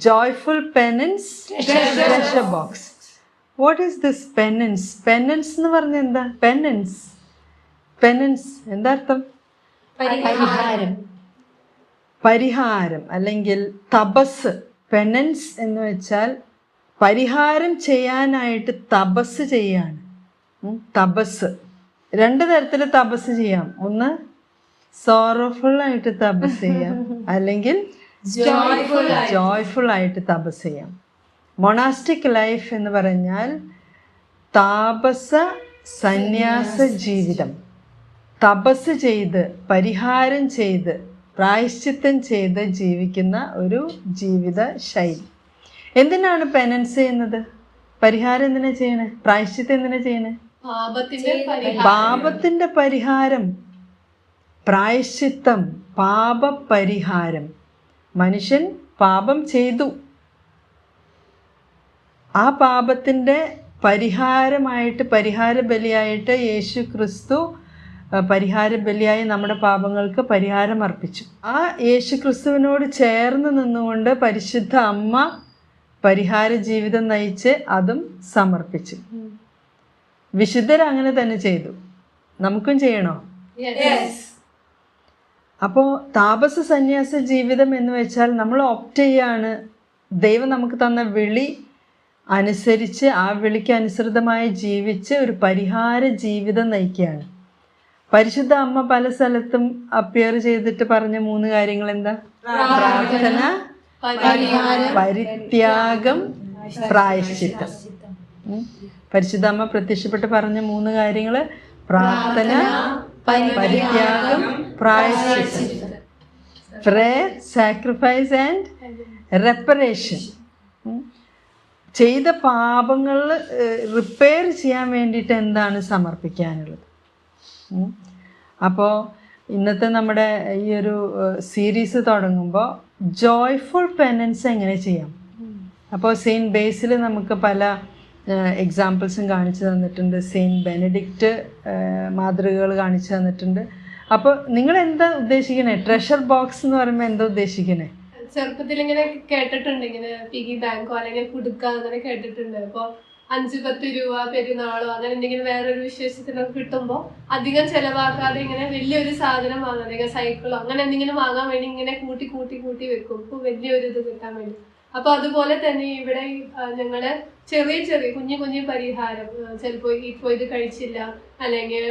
Joyful penance treasure box. What is this penance penance എന്ന് പറഞ്ഞ എന്താ? പെനൻസ് പെനൻസ് എന്താ അർത്ഥം? പരിഹാരം. പരിഹാരം. അല്ലെങ്കിൽ തപസ്. പെനൻസ് എന്ന് വെച്ചാൽ പരിഹാരം ചെയ്യാനായിട്ട് തപസ് ചെയ്യാണ്. തപസ്. രണ്ട് തരത്തിൽ തപസ് ചെയ്യാം. ഒന്ന് സോറോഫുൾ ആയിട്ട് തപസ് ചെയ്യാം. അല്ലെങ്കിൽ ജോയ്ഫുൾ ആയിട്ട് തപസ് ചെയ്യാം മൊണാസ്റ്റിക് ലൈഫ് എന്ന് പറഞ്ഞാൽ താപസ സന്യാസ ജീവിതം. തപസ് ചെയ്ത് പരിഹാരം ചെയ്ത് പ്രായശ്ചിത്തം ചെയ്ത് ജീവിക്കുന്ന ഒരു ജീവിത ശൈലി. എന്തിനാണ് പെനൻസ് ചെയ്യുന്നത് പരിഹാരം എന്തിനാ ചെയ്യണേ? പ്രായശ്ചിത്തം എന്തിനാ ചെയ്യണേ? പാപത്തിന്റെ പാപത്തിന്റെ പരിഹാരം പ്രായശ്ചിത്തം പാപപരിഹാരം. മനുഷ്യൻ പാപം ചെയ്തു. ആ പാപത്തിന്റെ പരിഹാരമായിട്ട് പരിഹാര ബലിയായിട്ട് യേശു ക്രിസ്തു പരിഹാര ബലിയായി നമ്മുടെ പാപങ്ങൾക്ക് പരിഹാരം അർപ്പിച്ചു ആ യേശു ക്രിസ്തുവിനോട് ചേർന്ന് നിന്നുകൊണ്ട് പരിശുദ്ധ അമ്മ പരിഹാര ജീവിതം നയിച്ച് അതും സമർപ്പിച്ചു. വിശുദ്ധർ അങ്ങനെ തന്നെ ചെയ്തു. നമുക്കും ചെയ്യണോ? അപ്പോൾ താപസ സന്യാസ ജീവിതം എന്ന് വെച്ചാൽ നമ്മൾ ഓപ്റ്റ് ചെയ്യാണ് ദൈവം നമുക്ക് തന്ന വിളി അനുസരിച്ച് ആ വിളിക്ക് അനുസൃതമായി ജീവിച്ച് ഒരു പരിഹാര ജീവിതം നയിക്കുകയാണ്. പരിശുദ്ധ അമ്മ പല സ്ഥലത്തും അപ്പിയർ ചെയ്തിട്ട് പറഞ്ഞ മൂന്ന് കാര്യങ്ങൾ എന്താ പ്രാർത്ഥന പരിത്യാഗം പ്രായശ്ചിത്തം. പരിശുദ്ധ അമ്മ പ്രത്യക്ഷപ്പെട്ട് പറഞ്ഞ മൂന്ന് കാര്യങ്ങൾ പ്രാർത്ഥന പരിത്യാഗം പ്രായശ്ചിത്തം പ്രേയർ സാക്രിഫൈസ് ആൻഡ് റെപ്പറേഷൻ ചെയ്ത പാപങ്ങൾ റിപ്പയർ ചെയ്യാൻ വേണ്ടിയിട്ട് എന്താണ് സമർപ്പിക്കാനുള്ളത്? അപ്പോൾ ഇന്നത്തെ നമ്മുടെ ഈ ഒരു സീരീസ് തുടങ്ങുമ്പോൾ ജോയ്ഫുൾ പെനൻസ് എങ്ങനെ ചെയ്യാം? അപ്പോൾ സെയിന്റ് ബേസിൽ നമുക്ക് പല എക്സാമ്പിൾസും കാണിച്ചു തന്നിട്ടുണ്ട്. സെയിന്റ് ബെനഡിക്റ്റ് മാതൃകകൾ കാണിച്ചു തന്നിട്ടുണ്ട്. അപ്പോൾ നിങ്ങൾ എന്താ ഉദ്ദേശിക്കണേ? ട്രഷർ ബോക്സ് എന്ന് പറയുമ്പോൾ എന്താ ഉദ്ദേശിക്കണേ? ചെറുപ്പത്തിൽ ഇങ്ങനെ കേട്ടിട്ടുണ്ട് ഇങ്ങനെ പിഗി ബാങ്കോ അല്ലെങ്കിൽ കുടുക്ക അങ്ങനെ കേട്ടിട്ടുണ്ട്. അപ്പൊ അഞ്ച് പത്ത് രൂപ പെരുന്നാളോ അങ്ങനെ എന്തെങ്കിലും വേറൊരു വിശേഷത്തിനൊക്കെ കിട്ടുമ്പോ അധികം ചെലവാക്കാതെ ഇങ്ങനെ വലിയൊരു സാധനം വാങ്ങാം അല്ലെങ്കിൽ സൈക്കിളോ അങ്ങനെ എന്തെങ്കിലും വാങ്ങാൻ വേണ്ടി ഇങ്ങനെ കൂട്ടി കൂട്ടി കൂട്ടി വെക്കും. ഇപ്പൊ വലിയൊരു ഇത് കിട്ടാൻ വേണ്ടി. അപ്പൊ അതുപോലെ തന്നെ ഇവിടെ ഞങ്ങൾ ചെറിയ ചെറിയ കുഞ്ഞു കുഞ്ഞു പരിഹാരം ചിലപ്പോ ഇപ്പോ ഇത് കഴിച്ചില്ല അല്ലെങ്കിൽ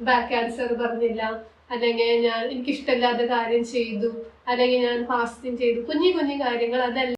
ബാക്ക് ക്യാൻസർ പറഞ്ഞില്ല അല്ലെങ്കിൽ ഞാൻ എനിക്കിഷ്ടമില്ലാത്ത കാര്യം ചെയ്തു അല്ലെങ്കിൽ ഞാൻ ഫാസ്റ്റിംഗ് ചെയ്തു കുഞ്ഞു കുഞ്ഞു കാര്യങ്ങൾ അതെല്ലാം